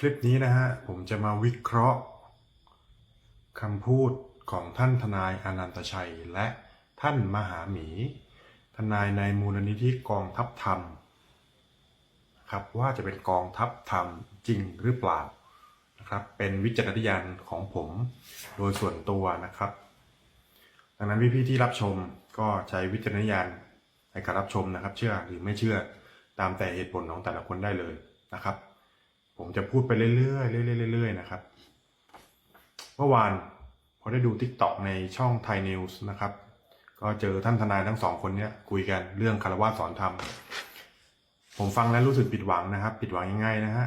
คลิปนี้นะฮะผมจะมาวิเคราะห์คำพูดของท่านทนายอนันตชัย และท่านมหาหมี ทนายในมูลนิธิกองทัพธรรมครับว่าจะเป็นกองทัพธรรมจริงหรือเปล่านะครับเป็นวิจารณญาณของผมโดยส่วนตัวนะครับ ดังนั้นพี่ๆที่รับชมก็ใช้วิจารณญาณในการรับชมนะครับ เชื่อหรือไม่เชื่อตามแต่เหตุผลของแต่ละคนได้เลยนะครับ ผมจะพูดไปเรื่อยๆเรื่อยๆๆนะครับ เมื่อวานพอได้ดู t ิ k t o k ในช่องไทยนิวส์นะครับ ก็เจอท่านทนายทั้งสองคนเนี้ยคุยกันเรื่องคารวะสอนธรรม ผมฟังแล้วรู้สึกผิดหวังนะครับ ผิดหวังยังไงนะฮะ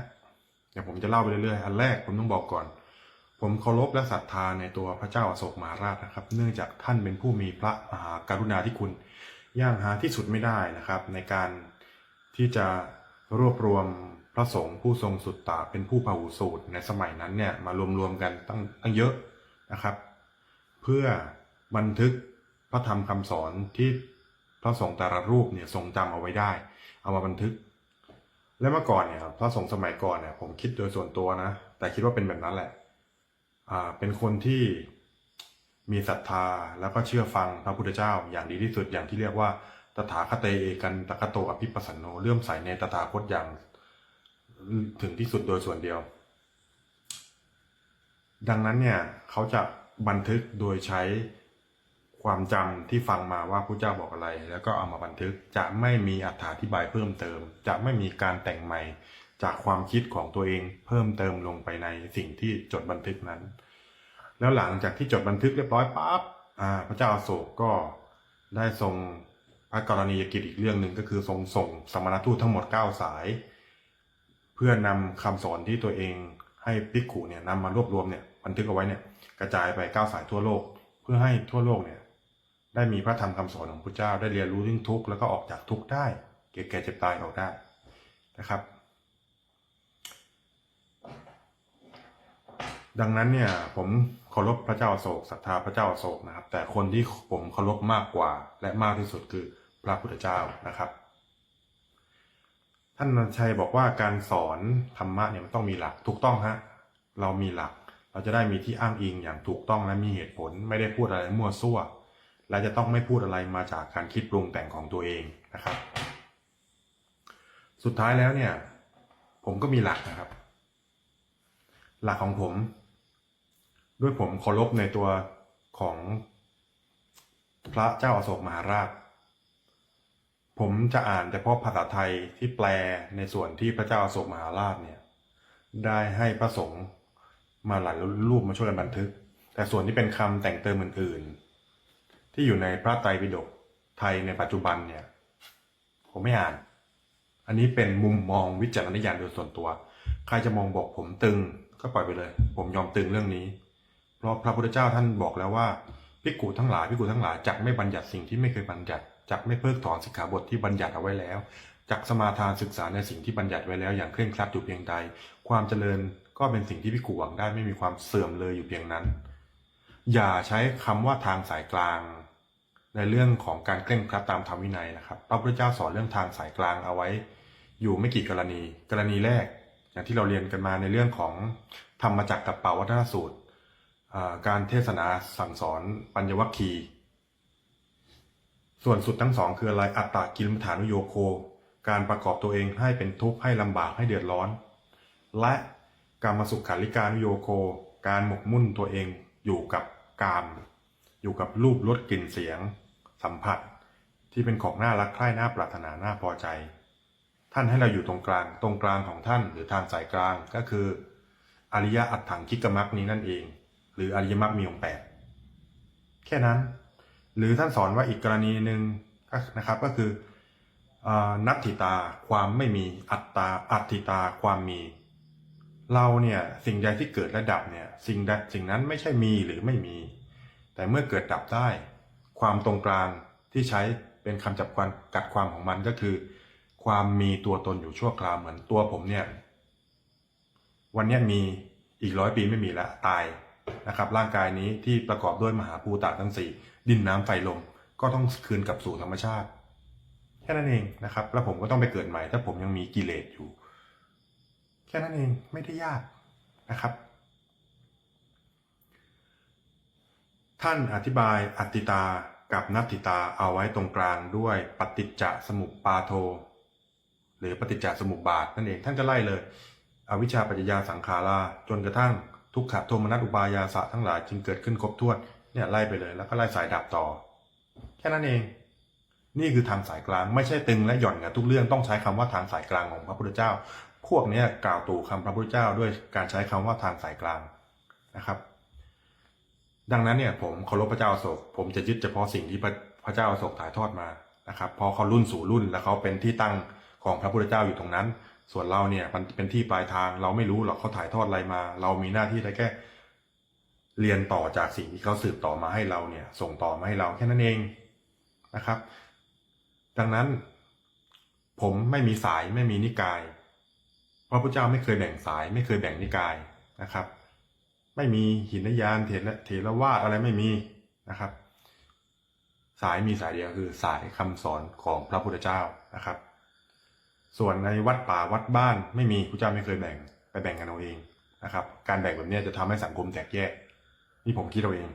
เดี๋ยวผมจะเล่าไปเรื่อยๆ อันแรกผมต้องบอกก่อน ผมเคารพและศรัทธาในตัวพระเจ้าอโศกมหาราชนะครับ เนื่องจากท่านเป็นผู้มีพระมหากรุณาธิคุณย่างหาที่สุดไม่ได้นะครับ ในการที่จะรวบรวม พระสงฆ์ผู้ทรงสุตตาเป็นผู้พหูสูตรในสมัยนั้นเนี่ยมารวมๆกันตั้งตั้งเยอะนะครับ เพื่อบันทึกพระธรรมคำสอนที่พระสงฆ์แต่ละรูปเนี่ยทรงจำเอาไว้ได้ เอามาบันทึก และเมื่อก่อนเนี่ยครับพระสงฆ์สมัยก่อนเนี่ยผมคิดโดยส่วนตัวนะ แต่คิดว่าเป็นแบบนั้นแหละอ่าเป็นคนที่มีศรัทธาแล้วก็เชื่อฟังพระพุทธเจ้า อย่างดีที่สุดอย่างที่เรียกว่าตถาคตเอกันตคโตอภิปัสสนโนเลื่อมใสในตถาคตอย่าง ถึงที่สุดโดยส่วนเดียว ดังนั้นเนี่ยเขาจะบันทึกโดยใช้ความจำที่ฟังมาว่าพระเจ้าบอกอะไร แล้วก็เอามาบันทึกจะไม่มีอธิบายเพิ่มเติม จะไม่มีการแต่งใหม่จากความคิดของตัวเองเพิ่มเติมลงไปในสิ่งที่จดบันทึกนั้น แล้วหลังจากที่จดบันทึกเรียบร้อยปั๊บพระเจ้าอาโศกก็ได้ทรงพระกรณียกิจอีกเรื่องหนึ่งก็คือทรงส่งสมณทูตทั้งหมด 9 สาย พื่อนำคำสอนที่ตัวเองให้ภิกขุเนี่ยนำมารวบรวมเนี่ยบันทึกเอาไว้เนี่ยกระจายไป9สายทั่วโลก เพื่อให้ทั่วโลกเนี่ยได้มีพระธรรมคำสอนของพระเจ้าได้เรียนรู้เรื่องทุกข์แล้วก็ออกจากทุกข์ได้ เกิดแก่เจ็บตายออกได้นะครับ ดังนั้นเนี่ยผมเคารพพระเจ้าโศกศรัทธาพระเจ้าโศกนะครับ แต่คนที่ผมเคารพมากกว่าและมากที่สุดคือพระพุทธเจ้านะครับ ท่านชัยบอกว่าการสอนธรรมะเนี่ยมันต้องมีหลักถูกต้องฮะเรามีหลัก เราจะได้มีที่อ้างอิงอย่างถูกต้องและมีเหตุผลไม่ได้พูดอะไรมั่วซั่ว และจะต้องไม่พูดอะไรมาจากการคิดปรุงแต่งของตัวเองนะครับ สุดท้ายแล้วเนี่ย ผมก็มีหลักนะครับ หลักของผม ด้วยผมเคารพในตัวของพระเจ้าอาโศกมหาราช ผมจะอ่านเฉพาะภาษาไทยที่แปลในส่วนที่พระเจ้าอาโศกมหาราชเนี่ยได้ให้พระสงฆ์มาหลายรูปมาช่วยกันบันทึก แต่ส่วนที่เป็นคำแต่งเติมอื่นๆ ที่อยู่ในพระไตรปิฎกไทยในปัจจุบันเนี่ย ผมไม่อ่าน อันนี้เป็นมุมมองวิจารณญาณโดยส่วนตัว ใครจะมองบอกผมตึงก็ปล่อยไปเลย ผมยอมตึงเรื่องนี้ เพราะพระพุทธเจ้าท่านบอกแล้วว่าพิกขุทั้งหลายพิกขุทั้งหลายจักไม่บัญญัติสิ่งที่ไม่เคยบัญญัติ จักไม่เพิกถอนสิกขาบทที่บัญญัติเอาไว้แล้วจักสมาทานศึกษาในสิ่งที่บัญญัติไว้แล้วอย่างเคร่งครัดอยู่เพียงใด ความเจริญก็เป็นสิ่งที่พิกขุหวังได้ไม่มีความเสื่อมเลยอยู่เพียงนั้น อย่าใช้คำว่าทางสายกลาง ในเรื่องของการเคร่งครัดตามธรรมวินัยนะครับพระพุทธเจ้าสอนเรื่องทางสายกลางเอาไว้ อยู่ไม่กี่กรณี กรณีแรก อย่างที่เราเรียนกันมาในเรื่องของธรรมจักรกับเปาวัฒนสูตร การเทศนาสั่งสอนปัญญวัคคีย์ ส่วนสุดทั้งสองคืออะไร อัตตากิลมฐานุโยโค การประกอบตัวเองให้เป็นทุกข์ให้ลำบากให้เดือดร้อน และกามสุขขาริการนุโยโค การหมกมุ่นตัวเองอยู่กับกาม อยู่กับรูปรสกลิ่นเสียง สัมผัส ที่เป็นของน่ารักใคร่น่าปรารถนาน่าพอใจ ท่านให้เราอยู่ตรงกลาง ตรงกลางของท่านหรือทางสายกลางก็คือ อริยะอัตถังคิกมักนี้นั่นเอง หรืออริยมรรคมีองแปดแค่นั้น หรือท่านสอนว่าอีกกรณีหนึ่งนะครับก็คืออนัตถิตาความไม่มีอัตตาอัตถิตาความมี เราเนี่ยสิ่งใดที่เกิดและดับเนี่ยสิ่งใดสิ่งนั้นไม่ใช่มีหรือไม่มี แต่เมื่อเกิดดับได้ ความตรงกลางที่ใช้เป็นคำจับความกัดความของมันก็คือ ความมีตัวตนอยู่ชั่วคราวเหมือนตัวผมเนี่ยวันนี้มีอีกร้อยปีไม่มีละตายนะครับร่างกายนี้ที่ประกอบด้วยมหาภูตะทั้งสี่ ดินน้ำไฟลมก็ต้องคืนกลับสู่ธรรมชาติ แค่นั้นเองนะครับ แล้วผมก็ต้องไปเกิดใหม่ ถ้าผมยังมีกิเลสอยู่ แค่นั้นเองไม่ได้ยากนะครับ ท่านอธิบายอัตติตากับนัตติตาเอาไว้ตรงกลางด้วยปฏิจจสมุปปาโท หรือปฏิจจสมุปบาทนั่นเองท่านก็ไล่เลย อวิชชาปัจจยาสังขาราจนกระทั่งทุกขโทมนัสอุปายาสะทั้งหลายจึงเกิดขึ้นครบถ้วน เนี่ยไล่ไปเลยแล้วก็ไล่สายดับต่อ แค่นั้นเอง นี่คือทางสายกลางไม่ใช่ตึงและหย่อนกับทุกเรื่องต้องใช้คำว่าทางสายกลางของพระพุทธเจ้า พวกนี้กล่าวตู่คำพระพุทธเจ้าด้วยการใช้คำว่าทางสายกลางนะครับ ดังนั้นเนี่ยผมเคารพพระเจ้าโศก ผมจะยึดเฉพาะสิ่งที่พระพระเจ้าโศกถ่ายทอดมานะครับเพอเขารุ่นสู่รุ่นแล้วเขาเป็นที่ตั้งของพระพุทธเจ้าอยู่ตรงนั้น ส่วนเราเนี่ยมันเป็นที่ปลายทางเราไม่รู้หรอกเขาถ่ายทอดอะไรมา เรามีหน้าที่ได้แค่ เรียนต่อจากสิ่งที่เขาสืบต่อมาให้เราเนี่ย ส่งต่อมาให้เราแค่นั้นเองนะครับ ดังนั้น ผมไม่มีสายไม่มีนิกายพระพุทธเจ้าไม่เคยแบ่งสายไม่เคยแบ่งนิกายนะครับ ไม่มีหินยานเถรเถรวาทอะไรไม่มีนะครับ สายมีสายเดียวคือสายคำสอนของพระพุทธเจ้านะครับ ส่วนในวัดป่าวัดบ้านไม่มีพระเจ้าไม่เคยแบ่งไปแบ่งกันเอาเองนะครับ การแบ่งแบบนี้จะทำให้สังคมแตกแยก นี่ผมคิดเอาเอง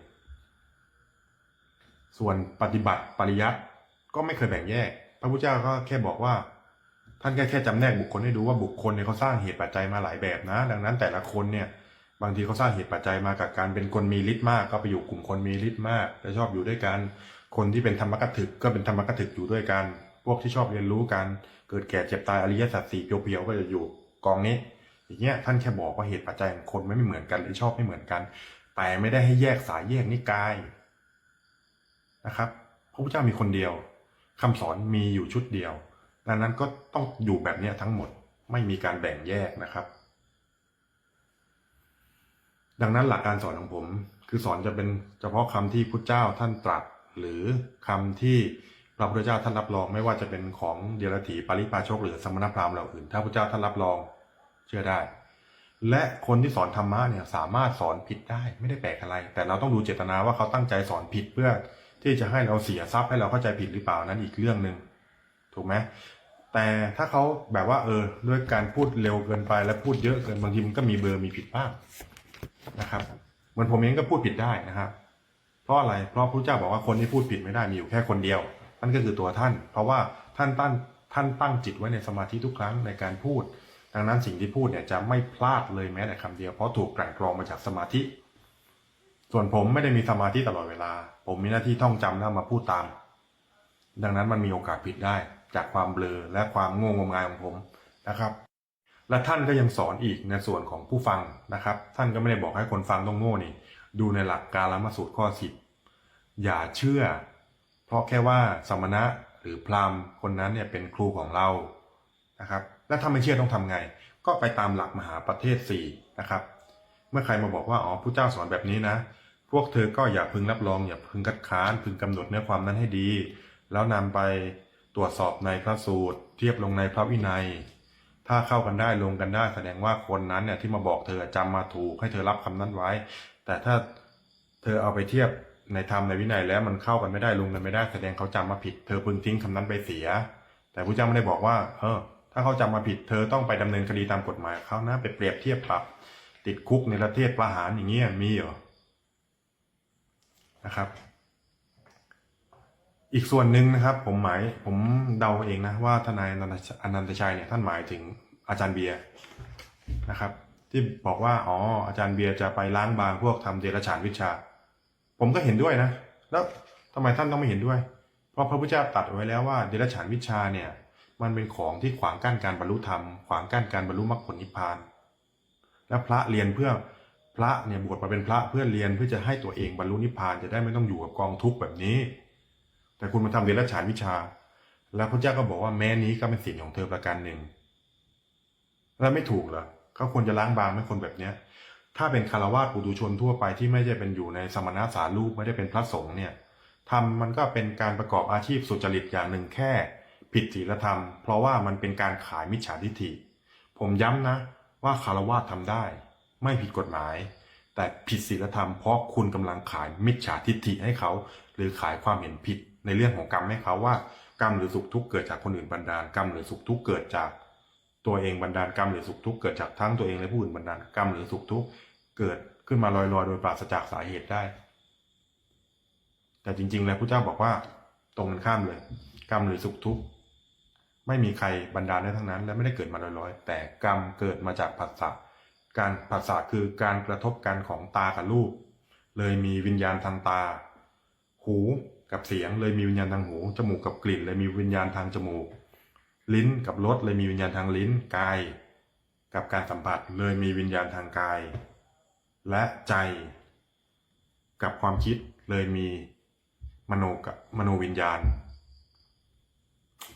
ส่วนปฏิบัติปริยัติก็ไม่เคยแบ่งแยก พระพุทธเจ้าก็แค่บอกว่า ท่านแค่แค่จำแนกบุคคลให้ดูว่าบุคคลเนี่ยเขาสร้างเหตุปัจจัยมาหลายแบบนะ ดังนั้นแต่ละคนเนี่ย บางทีเขาสร้างเหตุปัจจัยมากับการเป็นคนมีฤทธิ์มาก ก็ไปอยู่กลุ่มคนมีฤทธิ์มากจะชอบอยู่ด้วยกัน คนที่เป็นธรรมกถึกก็เป็นธรรมกถึกอยู่ด้วยกัน พวกที่ชอบเรียนรู้กัน เกิดแก่เจ็บตายอริยสัจสี่เพียวๆก็จะอยู่กองนี้อย่างเงี้ยท่านแค่บอกว่าเหตุปัจจัยของคนไม่เหมือนกันหรือชอบไม่เหมือนกัน แต่ไม่ได้ให้แยกสายแยกนิกายนะครับ พระพุทธเจ้ามีคนเดียวคำสอนมีอยู่ชุดเดียว ดังนั้นก็ต้องอยู่แบบนี้ทั้งหมดไม่มีการแบ่งแยกนะครับ ดังนั้นหลักการสอนของผม คือสอนจะเป็นเฉพาะคำที่พุทธเจ้าท่านตรัส หรือคำที่พระพุทธเจ้าท่านรับรองไม่ว่าจะเป็นของเดรัจฉีปาริปาชกหรือสมณพราหมณ์เหล่าอื่น ถ้าพุทธเจ้าท่านรับรองเชื่อได้ และคนที่สอนธรรมะเนี่ยสามารถสอนผิดได้ไม่ได้แปลกอะไร แต่เราต้องดูเจตนาว่าเขาตั้งใจสอนผิดเพื่อที่จะให้เราเสียทรัพย์ให้เราเข้าใจผิดหรือเปล่านั้นอีกเรื่องหนึ่งถูกไหมแต่ถ้าเขาแบบว่าเออด้วยการพูดเร็วเกินไปและพูดเยอะเกินบางทีมันก็มีเบอร์มีผิดบ้างนะครับเหมือนผมเองก็พูดผิดได้นะครับ เพราะอะไรเพราะพระเจ้าบอกว่าคนที่พูดผิดไม่ได้มีอยู่แค่คนเดียวนั่นก็คือตัวท่าน เพราะว่าท่านตั้งท่านตั้งจิตไว้ในสมาธิทุกครั้งในการพูด ดังนั้นสิ่งที่พูดเนี่ยจะไม่พลาดเลยแม้แต่คำเดียวเพราะถูกกลั่นกรองมาจากสมาธิ ส่วนผมไม่ได้มีสมาธิตลอดเวลา ผมมีหน้าที่ท่องจำแล้วมาพูดตาม ดังนั้นมันมีโอกาสผิดได้ จากความเบลอและความโง่งมงายของผมนะครับ และท่านก็ยังสอนอีกในส่วนของผู้ฟังนะครับ ท่านก็ไม่ได้บอกให้คนฟังต้องโง่นี่ ดูในหลักการละมาสูตรข้อสิบอย่าเชื่อ เพราะแค่ว่าสมณะหรือพราหมณ์คนนั้นเนี่ยเป็นครูของเรานะครับ แล้วถ้าไม่เชื่อต้องทำไง ก็ไปตามหลักมหาประเทศสี่นะครับ เมื่อใครมาบอกว่าอ๋อผู้เจ้าสอนแบบนี้นะ พวกเธอก็อย่าพึงรับรอง อย่าพึงคัดค้าน พึงกำหนดเนื้อความนั้นให้ดี แล้วนำไปตรวจสอบในพระสูตร เทียบลงในพระวินัย ถ้าเข้ากันได้ลงกันได้ แสดงว่าคนนั้นเนี่ยที่มาบอกเธอจำมาถูกให้เธอรับคำนั้นไว้ แต่ถ้าเธอเอาไปเทียบในธรรมในวินัยแล้วมันเข้ากันไม่ได้ลงกันไม่ได้แสดงเขาจำมาผิด เธอพึงทิ้งคำนั้นไปเสีย แต่พระเจ้าไม่ได้บอกว่า เออ ถ้าเขาจำมาผิดเธอต้องไปดำเนินคดีตามกฎหมายเขานะไปเปรียบเทียบปรับ ติดคุกในประเทศประหารอย่างเงี้ยมีเหรอนะครับ อีกส่วนหนึ่งนะครับ ผมหมายผมเดาเองนะว่าทนายอนันตชอนันตชัยเนี่ยท่านหมายถึงอาจารย์เบียร์นะครับ ที่บอกว่าอ๋ออาจารย์เบียร์จะไปล้างบางพวกทำเดรัจฉานวิชา ผมก็เห็นด้วยนะ แล้วทำไมท่านต้องไม่เห็นด้วย เพราะพระพุทธเจ้าตรัดไว้แล้วว่าเดรัจฉานวิชาเนี่ย มันเป็นของที่ขวางกั้นการบรรลุธรรม ขวางกั้นการบรรลุมรรคผลนิพพาน และพระเรียนเพื่อพระเนี่ยบวชมาเป็นพระเพื่อเรียนเพื่อจะให้ตัวเองบรรลุนิพพานจะได้ไม่ต้องอยู่กับกองทุกข์แบบนี้ แต่คุณมาทำเดรัจฉานวิชา แล้วพระเจ้าก็บอกว่าแม้นี้ก็เป็นสิทธิ์ของเธอประการหนึ่ง แล้วไม่ถูกเหรอเขาควรจะล้างบางไม่คนแบบเนี้ย ถ้าเป็นคารวาสปุถุชนทั่วไปที่ไม่ได้เป็นอยู่ในสมณะสารูปไม่ได้เป็นพระสงฆ์เนี่ยทำมันก็เป็นการประกอบอาชีพสุจริตอย่างหนึ่งแค่ ผิดศีลธรรม เพราะว่ามันเป็นการขายมิจฉาทิฏฐิ ผมย้ำนะ ว่าคารวาสทำได้ ไม่ผิดกฎหมาย แต่ผิดศีลธรรมเพราะคุณกำลังขายมิจฉาทิฏฐิให้เขา หรือขายความเห็นผิดในเรื่องของกรรมให้เขาว่า กรรมหรือสุขทุกข์เกิดจากคนอื่นบันดาลกรรมหรือสุขทุกข์เกิดจากตัวเองบันดาลกรรมหรือสุขทุกข์เกิดจากทั้งตัวเองและผู้อื่นบันดาลกรรมหรือสุขทุกข์เกิดขึ้นมาลอยๆ โดยปราศจากสาเหตุได้ แต่จริง ๆ แล้วพระเจ้าบอกว่า ตรงกันข้ามเลย กรรมหรือสุขทุกข์ ไม่มีใครบันดาลได้ทั้งนั้น และไม่ได้เกิดมาลอยๆ แต่กรรมเกิดมาจากผัสสะการผัสสะคือการกระทบกันของตากับรูป เลยมีวิญญาณทางตา หูกับเสียง เลยมีวิญญาณทางหู จมูกกับกลิ่น เลยมีวิญญาณทางจมูก ลิ้นกับรสเลยมีวิญญาณทางลิ้นกาย กับการสัมผัสเลยมีวิญญาณทางกาย และใจ กับความคิดเลยมีมโนกับมโนวิญญาณ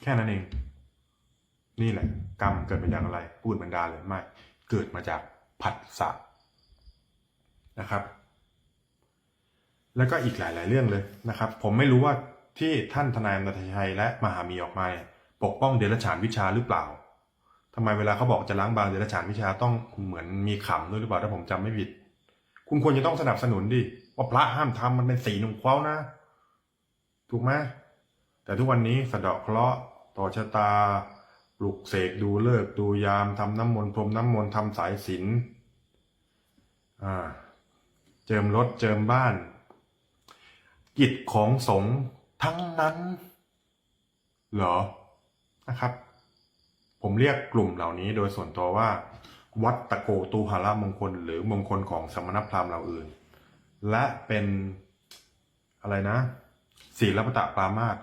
แค่นั้นเอง นี่แหละ กรรมเกิดมาจากอะไร พูดบรรดาเลหรือไม่ เกิดมาจากผัสสะนะครับ แล้วก็อีกหลาย ๆ เรื่องเลยนะครับ ผมไม่รู้ว่าที่ท่านทนายนัทชัยและมหามีออกมาปกป้องเดรัจฉานวิชาหรือเปล่าทำไมเวลาเขาบอกจะล้างบางเดรัจฉานวิชาต้องเหมือนมีขำด้วยหรือเปล่าถ้าผมจำไม่ผิด คุณควรจะต้องสนับสนุนดิว่าพระห้ามทำมันเป็นสีหนุ่มเคว้านะ ถูกไหมแต่ทุกวันนี้สะเดาะเคราะห์ต่อชะตา ปลุกเสกดูเลิกดูยามทำน้ำมนต์พรมน้ำมนต์ทำสายสิญจนเจิมรถเจิมบ้าน กิจของสงฆ์ทั้งนั้น เหรอนะครับ ผมเรียกกลุ่มเหล่านี้โดยส่วนตัวว่า วัดตะโกตูหารามงคล หรือมงคลของสมณพราหมณ์เหล่าอื่น และเป็นอะไรนะศีลปตะปรามาส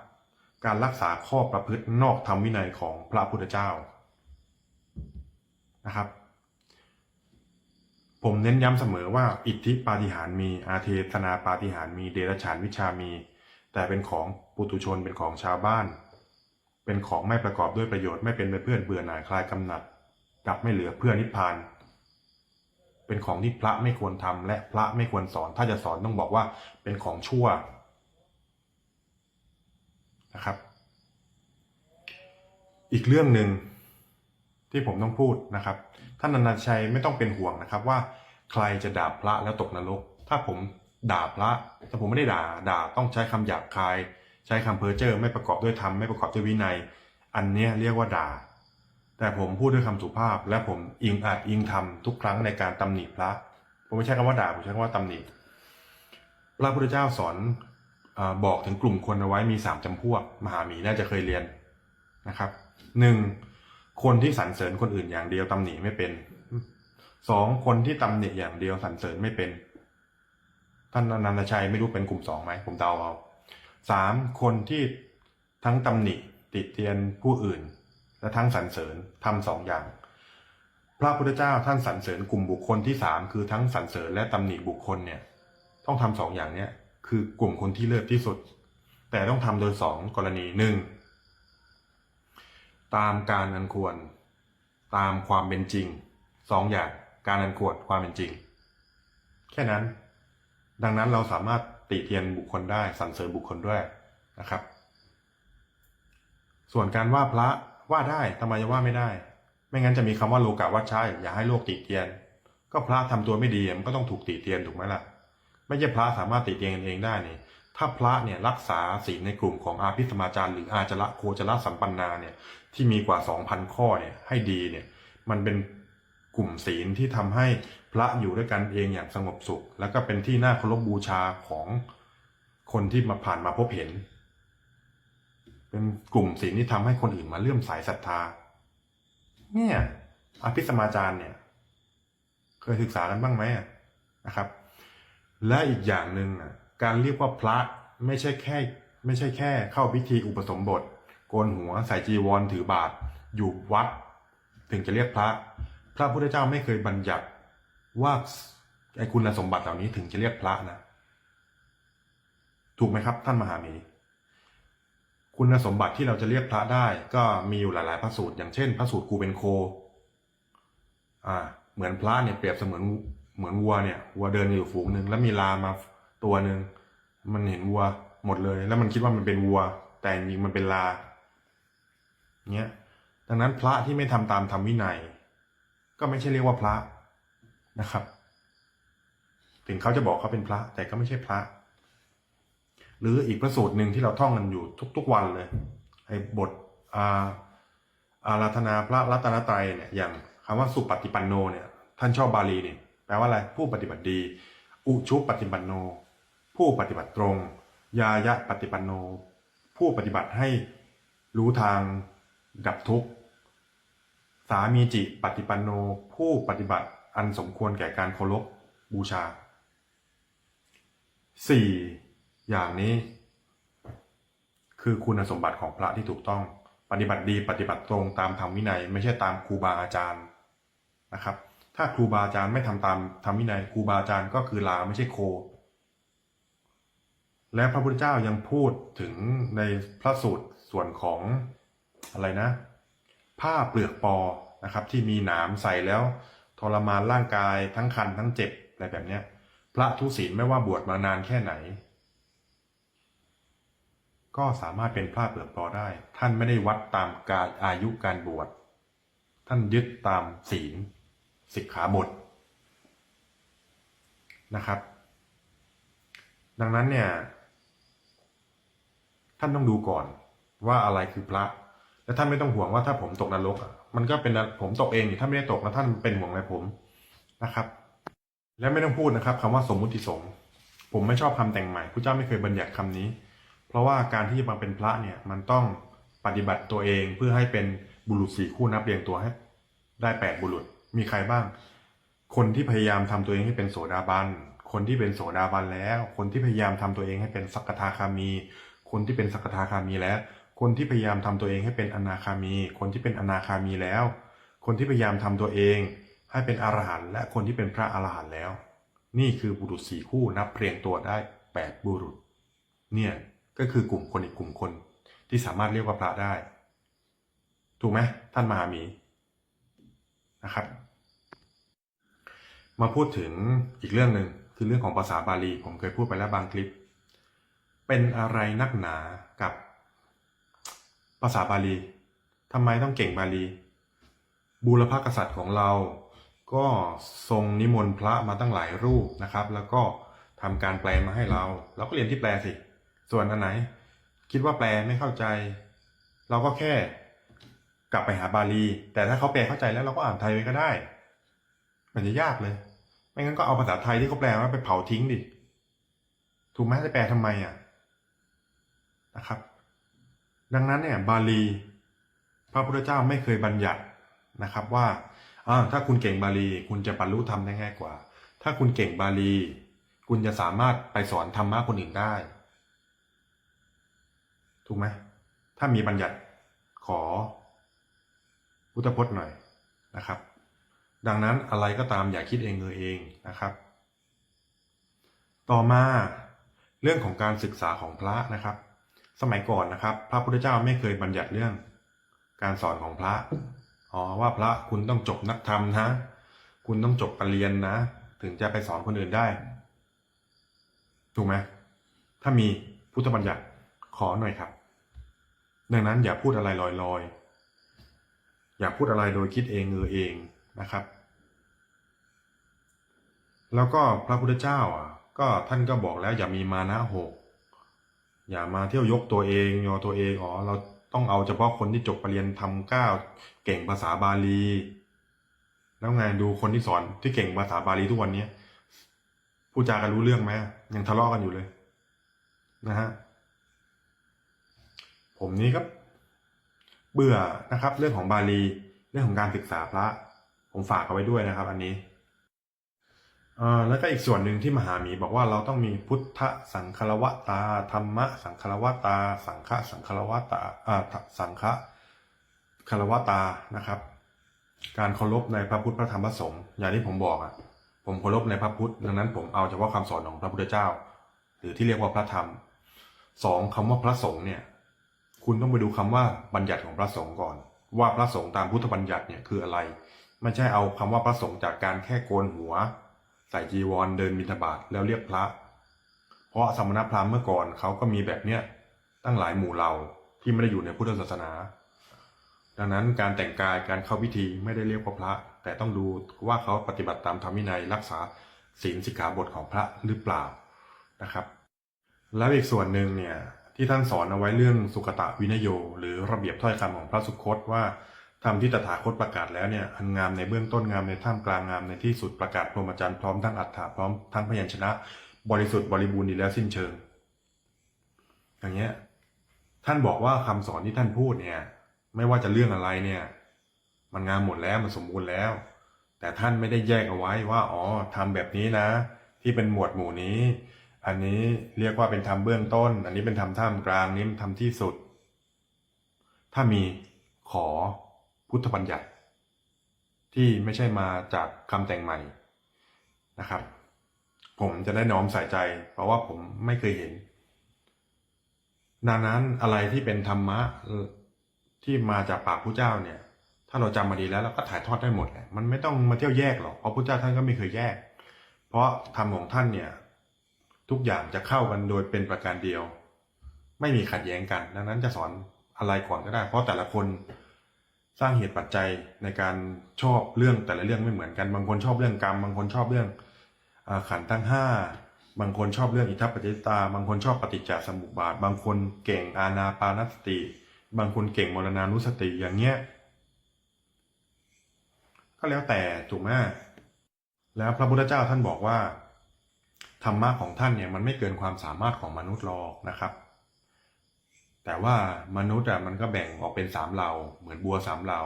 การรักษาข้อประพฤตินอกธรรมวินัยของพระพุทธเจ้านะครับ ผมเน้นย้ำเสมอว่าอิทธิปาฏิหาริมีอาเทศนาปาฏิหาริมีเดรัจฉานวิชามี แต่เป็นของปุตุชนเป็นของชาวบ้าน เป็นของไม่ประกอบด้วยประโยชน์ไม่เป็นไปเพื่อนเบื่อหน่ายคลายกำหนัดกลับไม่เหลือเพื่อนิพพาน เป็นของที่พระไม่ควรทำและพระไม่ควรสอน ถ้าจะสอนต้องบอกว่าเป็นของชั่ว นะครับ อีกเรื่องหนึ่งที่ผมต้องพูดนะครับ ท่านอนันชัยไม่ต้องเป็นห่วงนะครับว่าใครจะด่าพระแล้วตกนรก ถ้าผมด่าพระแต่ผมไม่ได้ด่าด่าต้องใช้คำหยาบคาย ใช้คำเพ้อเจ้อไม่ประกอบด้วยธรรมไม่ประกอบด้วยวินัย อันเนี้ยเรียกว่าด่า แต่ผมพูดด้วยคำสุภาพ และผมอิงอาจอิงทำทุกครั้งในการตำหนิพระ ผมไม่ใช้คำว่าด่าผมใช้คำว่าตำหนิพระพุทธเจ้าสอน บอกถึงกลุ่มคนเอาไว้มีสามจำพวก มหาหมีน่าจะเคยเรียนนะครับหนึ่งคนที่สรรเสริญคนอื่นอย่างเดียวตำหนิไม่เป็นสองคนที่ตำหนิอย่างเดียวสรรเสริญไม่เป็น ท่านอนันตชัยไม่รู้เป็นกลุ่มสองไหมผมเดาเอาสามคนที่ทั้งตำหนิติเตียนผู้อื่น และทั้งสรรเสริญทำสองอย่าง พระพุทธเจ้าท่านสรรเสริญกลุ่มบุคคลที่สามคือทั้งสรรเสริญและตำหนิบุคคลเนี่ย ต้องทำสองอย่างเนี้ย คือกลุ่มคนที่เลิศที่สุด แต่ต้องทำโดยสองกรณีหนึ่งตามการอันควร ตามความเป็นจริงสองอย่างการอันควรความเป็นจริง แค่นั้น ดังนั้นเราสามารถติเตียนบุคคลได้สรรเสริญบุคคลด้วยนะครับ ส่วนการว่าพระว่าได้ทำไมจะว่าไม่ได้ ไม่งั้นจะมีคำว่าโลกาวัชชัยอย่าให้โลกติเตียน ก็พระทำตัวไม่ดีมันก็ต้องถูกติเตียนถูกไหมล่ะ ไม่ใช่พระสามารถติเตียนกันเองได้เนี่ยถ้าพระเนี่ยรักษาศีลในกลุ่มของอาภิสมาจารย์หรืออาจระโคจระสัมปันนาเนี่ยที่มีกว่าสองพันข้อเนี่ยให้ดีเนี่ยมันเป็นกลุ่มศีลที่ทำให้พระอยู่ด้วยกันเองอย่างสงบสุข แล้วก็เป็นที่น่าเคารพบูชาของคนที่มาผ่านมาพบเห็น เป็นกลุ่มศีลที่ทำให้คนอื่นมาเลื่อมสายศรัทธา เนี่ยอภิสมาจารย์เนี่ย เคยศึกษากันบ้างไหมนะครับ และอีกอย่างหนึ่งอะการเรียกว่าพระไม่ใช่แค่ ไม่ใช่แค่ เข้าพิธีอุปสมบทโกนหัวใส่จีวรถือบาตรอยู่วัด ถึงจะเรียกพระ พระพุทธเจ้าไม่เคยบัญญัติว่าไอ้คุณสมบัติเหล่านี้ถึงจะเรียกพระนะถูกไหมครับ ท่านมหาหมีคุณสมบัติที่เราจะเรียกพระได้ ก็มีอยู่หลาย ๆ พระสูตรอย่างเช่น พระสูตรกูเป็นโค อ่า เหมือนพระเนี่ยเปรียบเสมือน เหมือนวัวเนี่ยวัวเดินอยู่ฝูงหนึ่งแล้วมีลามาตัวหนึ่งมันเห็นวัวหมดเลย แล้วมันคิดว่ามันเป็นวัว แต่จริงมันเป็นลาเนี้ยดังนั้นพระที่ไม่ทำตามธรรมวินัย ก็ไม่ใช่เรียกว่าพระนะครับ ถึงเขาจะบอกเขาเป็นพระ แต่ก็ไม่ใช่พระ หรืออีกพระสูตรหนึ่งที่เราท่องกันอยู่ทุก ๆวันเลยไอ้บทอาอาราธนาพระรัตนตรัยเนี่ยอย่างคำว่าสุปฏิปันโนเนี่ย ท่านชอบบาลีเนี่ย แปลว่าอะไรผู้ปฏิบัติดี อุชุปฏิปันโน ผู้ปฏิบัติตรง ยายะปฏิปันโน ผู้ปฏิบัติให้รู้ทางดับทุกข์สามีจิปฏิปันโน ผู้ปฏิบัติอันสมควรแก่การเคารพบูชาสี่อย่างนี้ คือคุณสมบัติของพระที่ถูกต้อง ปฏิบัติดีปฏิบัติตรงตามธรรมวินัย ไม่ใช่ตามครูบาอาจารย์นะครับ ถ้าครูบาอาจารย์ไม่ทำตามธรรมวินัยครูบาอาจารย์ก็คือลาไม่ใช่โค และพระพุทธเจ้ายังพูดถึงในพระสูตรส่วนของอะไรนะ ผ้าเปลือกปอนะครับ ที่มีหนามใส่แล้ว ทรมานร่างกายทั้งคันทั้งเจ็บอะไรแบบเนี้ย พระทุศีลไม่ว่าบวชมานานแค่ไหน ก็สามารถเป็นพระเปลือกปอได้ ท่านไม่ได้วัดตามการอายุการบวชท่านยึดตามศีล สิกขาบทนะครับ ดังนั้นเนี่ยท่านต้องดูก่อนว่าอะไรคือพระ และท่านไม่ต้องห่วงว่าถ้าผมตกนรกมันก็เป็นผมตกเองนี่ท่านไม่ได้ตกนะท่านเป็นห่วงอะไรผมนะครับ และไม่ต้องพูดนะครับคำว่าสมมุติสงฆ์ผมไม่ชอบคำแต่งใหม่พระเจ้าไม่เคยบัญญัติคำนี้ เพราะว่าการที่จะมาเป็นพระเนี่ยมันต้องปฏิบัติตัวเองเพื่อให้เป็นบุรุษสี่คู่นับเรียงตัวให้ได้แปดบุรุษ มีใครบ้าง คนที่พยายามทำตัวเองให้เป็นโสดาบัน คนที่เป็นโสดาบันแล้ว คนที่พยายามทำตัวเองให้เป็นสักทาคามี คนที่เป็นสักทาคามีแล้ว คนที่พยายามทำตัวเองให้เป็นอนาคามี คนที่เป็นอนาคามีแล้ว คนที่พยายามทำตัวเอง ให้เป็นอรหันต์และคนที่เป็นพระอรหันต์แล้ว นี่คือบุรุษสี่คู่นับเรียงตัวได้แปดบุรุษ เนี่ยก็คือกลุ่มคนอีกกลุ่มคนที่สามารถเรียกว่าพระได้ ถูกไหมท่านมหามี นะครับ มาพูดถึงอีกเรื่องหนึ่งคือเรื่องของภาษาบาลี ผมเคยพูดไปแล้วบางคลิป เป็นอะไรนักหนากับภาษาบาลีทำไมต้องเก่งบาลี บูรพกษัตริย์ของเราก็ทรงนิมนต์พระมาตั้งหลายรูปนะครับ แล้วก็ทำการแปลมาให้เรา เราก็เรียนที่แปลสิ ส่วนอันไหน คิดว่าแปลไม่เข้าใจ เราก็แค่ กลับไปหาบาลี แต่ถ้าเขาแปลเข้าใจแล้วเราก็อ่านไทยไปก็ได้ มันจะยากเลย ไม่งั้นก็เอาภาษาไทยที่เขาแปลมาไปเผาทิ้งดิ ถูกไหมจะแปลทำไมอะนะครับ ดังนั้นเนี่ยบาลี พระพุทธเจ้าไม่เคยบัญญัตินะครับว่าอ่าถ้าคุณเก่งบาลี คุณจะบรรลุธรรมได้ง่ายกว่า ถ้าคุณเก่งบาลี คุณจะสามารถไปสอนธรรมะคนอื่นได้ ถูกไหมถ้ามีบัญญัติขอ พุทธพจน์หน่อยนะครับ ดังนั้นอะไรก็ตามอย่าคิดเองเงยเองนะครับ ต่อมาเรื่องของการศึกษาของพระนะครับ สมัยก่อนนะครับ พระพุทธเจ้าไม่เคยบัญญัติเรื่องการสอนของพระอ๋อว่าพระคุณต้องจบนักธรรมนะ คุณต้องจบปรริญญานะ ถึงจะไปสอนคนอื่นได้ ถูกไหมถ้ามีพุทธบัญญัติขอหน่อยครับ ดังนั้นอย่าพูดอะไรลอยๆ อย่าพูดอะไรโดยคิดเองเงอเองนะครับ แล้วก็พระพุทธเจ้าอะก็ท่านก็บอกแล้วอย่ามีมานะหกอย่ามาเที่ยวยกตัวเองยอตัวเองอ๋อเราต้องเอาเฉพาะคนที่จบปรริญญาทำเก้าเก่งภาษาบาลี แล้วไงดูคนที่สอนที่เก่งภาษาบาลีทุกวันนี้พูดจากันรู้เรื่องไหมยังทะเลาะกันอยู่เลย นะฮะผมนี้ก็ เบื่อนะครับ เรื่องของบาลี เรื่องของการศึกษาพระ ผมฝากเอาไว้ด้วยนะครับ อันนี้แล้วก็อีกส่วนหนึ่งที่มหาหมีบอกว่าเราต้องมีพุทธสังคารวตาธรรมะสังคารวตา สังฆสังคารวตาอ่าสังฆคารวตานะครับ การเคารพในพระพุทธพระธรรมพระสงฆ์อย่างที่ผมบอกอะผมเคารพในพระพุทธดังนั้นผมเอาเฉพาะคำสอนของพระพุทธเจ้า หรือที่เรียกว่าพระธรรมสองคำว่าพระสงฆ์เนี่ย คุณต้องไปดูคำว่าบัญญัติของพระสงฆ์ก่อน ว่าพระสงฆ์ตามพุทธบัญญัติเนี่ยคืออะไร ไม่ใช่เอาคำว่าพระสงฆ์จากการแค่โกนหัว ใส่จีวรเดินบิณฑบาตแล้วเรียกพระ เพราะสมณพราหมณ์เมื่อก่อนเขาก็มีแบบเนี้ยตั้งหลายหมู่เหล่าที่ไม่ได้อยู่ในพุทธศาสนา ดังนั้นการแต่งกายการเข้าพิธีไม่ได้เรียกว่าพระ แต่ต้องดูว่าเขาปฏิบัติตามธรรมวินัยรักษาศีลสิกขาบทของพระหรือเปล่านะครับ แล้วอีกส่วนหนึ่งเนี่ย ที่ท่านสอนเอาไว้เรื่องสุกตะวินโย หรือระเบียบถ้อยคำของพระสุคตว่าธรรมที่ตถาคตประกาศแล้วเนี่ยอันงามในเบื้องต้นงามในท่ามกลางงามในที่สุดประกาศพรหมจรรย์พร้อมทั้งอัฏฐะพร้อมทั้งพยัญชนะ บริสุทธิ์บริบูรณ์ดีแล้วสิ้นเชิง อย่างเงี้ยท่านบอกว่าคำสอนที่ท่านพูดเนี่ย ไม่ว่าจะเรื่องอะไรเนี่ย มันงามหมดแล้วมันสมบูรณ์แล้ว แต่ท่านไม่ได้แยกเอาไว้ว่าอ๋อทำแบบนี้นะ ที่เป็นหมวดหมู่นี้ อันนี้เรียกว่าเป็นธรรมเบื้องต้น อันนี้เป็นธรรมท่ามกลางนี้มันธรรมที่สุด ถ้ามีขอพุทธบัญญัติ ที่ไม่ใช่มาจากคำแต่งใหม่นะครับ ผมจะได้น้อมใส่ใจ เพราะว่าผมไม่เคยเห็นดังนั้นอะไรที่เป็นธรรมะที่มาจากปากพระเจ้าเนี่ย ถ้าเราจำมาดีแล้วเราก็ถ่ายทอดได้หมดแหละมันไม่ต้องมาเที่ยวแยกหรอกเพราะพระเจ้าท่านก็ไม่เคยแยก เพราะธรรมของท่านเนี่ย ทุกอย่างจะเข้ากันโดยเป็นประการเดียว ไม่มีขัดแย้งกัน ดังนั้นจะสอนอะไรก่อนก็ได้ เพราะแต่ละคนสร้างเหตุปัจจัยในการชอบเรื่องแต่ละเรื่องไม่เหมือนกัน บางคนชอบเรื่องกรรม บางคนชอบเรื่องอขันธ์ทั้งห้าบางคนชอบเรื่องอิทัปปัจจยตา บางคนชอบปฏิจจสมุปบาท บางคนเก่งอาณาปานสติ บางคนเก่งมรณานุสติอย่างเงี้ยก็แล้วแต่ถูกไหมแล้วพระพุทธเจ้าท่านบอกว่า ธรรมะของท่านเนี่ยมันไม่เกินความสามารถของมนุษย์หรอกนะครับ แต่ว่ามนุษย์อะมันก็แบ่งออกเป็นสามเหล่า เหมือนบัวสามเหล่า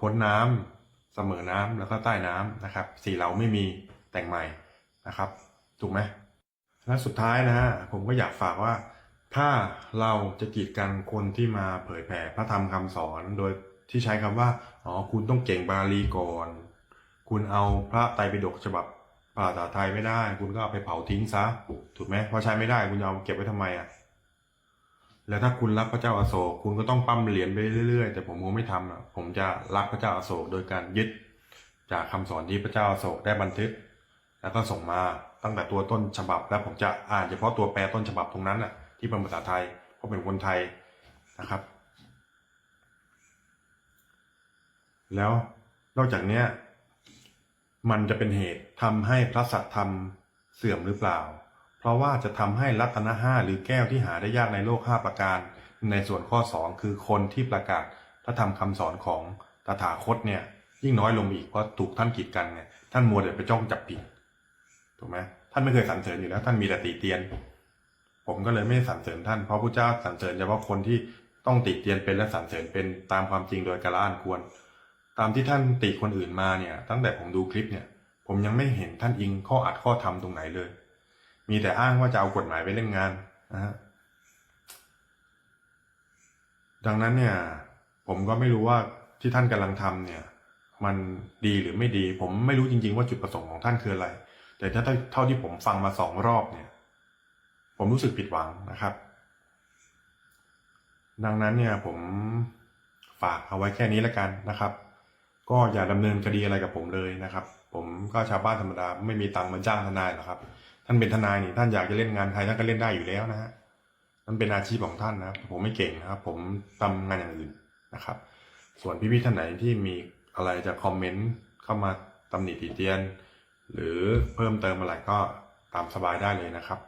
พ้นน้ำเสมอน้ำแล้วก็ใต้น้ำนะครับสี่เหล่าไม่มีแต่งใหม่นะครับ ถูกไหมและสุดท้ายนะฮะผมก็อยากฝากว่า ถ้าเราจะกีดกันคนที่มาเผยแผ่พระธรรมคำสอนโดยที่ใช้คำว่าอ๋อคุณต้องเก่งบาลีก่อน คุณเอาพระไตรปิฎกฉบับ ภาษาไทยไม่ได้ คุณก็เอาไปเผาทิ้งซะถูกไหมเพราะใช้ไม่ได้คุณจะเอาเก็บไว้ทำไมอะแล้วถ้าคุณรักพระเจ้าอาโศกคุณก็ต้องปั้มเหรียญไปเรื่อยๆ แต่ผมคงไม่ทำอะผมจะรักพระเจ้าอาโศกโดยการยึด จากคำสอนที่พระเจ้าอาโศกได้บันทึก แล้วก็ส่งมาตั้งแต่ตัวต้นฉบับ แล้วผมจะอ่านเฉพาะตัวแปลต้นฉบับตรงนั้นอะ ที่เป็นภาษาไทยเพราะเป็นคนไทยนะครับ แล้วนอกจากเนี้ย มันจะเป็นเหตุทำให้พระสัตธรรมเสื่อมหรือเปล่า เพราะว่าจะทำให้รัตนห้าหรือแก้วที่หาได้ยากในโลกห้าประการ ในส่วนข้อสองคือคนที่ประกาศพระธรรมคำสอนของตถาคตเนี่ย ยิ่งน้อยลงอีกเพราะถูกท่านกีดกันไงท่านมัวแต่ไปจ้องจับผิดถูกไหมท่านไม่เคยสรรเสริญอยู่แล้ว ท่านมีแต่ติเตียน ผมก็เลยไม่สรรเสริญท่านเพราะพระเจ้าสรรเสริญเฉพาะคนที่ต้องติเตียนเป็นและสรรเสริญเป็นตามความจริงโดยกาลอันควร ตามที่ท่านติคนอื่นมาเนี่ย ตั้งแต่ผมดูคลิปเนี่ย ผมยังไม่เห็นท่านอิงข้ออัดข้อธรรมตรงไหนเลย มีแต่อ้างว่าจะเอากฎหมายไปเล่นงานนะฮะดังนั้นเนี่ย ผมก็ไม่รู้ว่าที่ท่านกำลังทำเนี่ย มันดีหรือไม่ดี ผมไม่รู้จริง ๆ ว่าจุดประสงค์ของท่านคืออะไร แต่ถ้าเท่าที่ผมฟังมาสองรอบเนี่ย ผมรู้สึกผิดหวังนะครับ ดังนั้นเนี่ยผมฝากเอาไว้แค่นี้แล้วกันนะครับ ก็อย่าดำเนินคดีอะไรกับผมเลยนะครับ ผมก็ชาวบ้านธรรมดาไม่มีตังค์มาจ้างทนายหรอกครับ ท่านเป็นทนายนี่ท่านอยากจะเล่นงานใครท่านก็เล่นได้อยู่แล้วนะฮะมันเป็นอาชีพของท่านนะครับผมไม่เก่งนะครับ ผมทำงานอย่างอื่นนะครับ ส่วนพี่ๆท่านไหนที่มีอะไรจะคอมเมนต์เข้ามาตำหนิติเตียน หรือเพิ่มเติมอะไรก็ตามสบายได้เลยนะครับ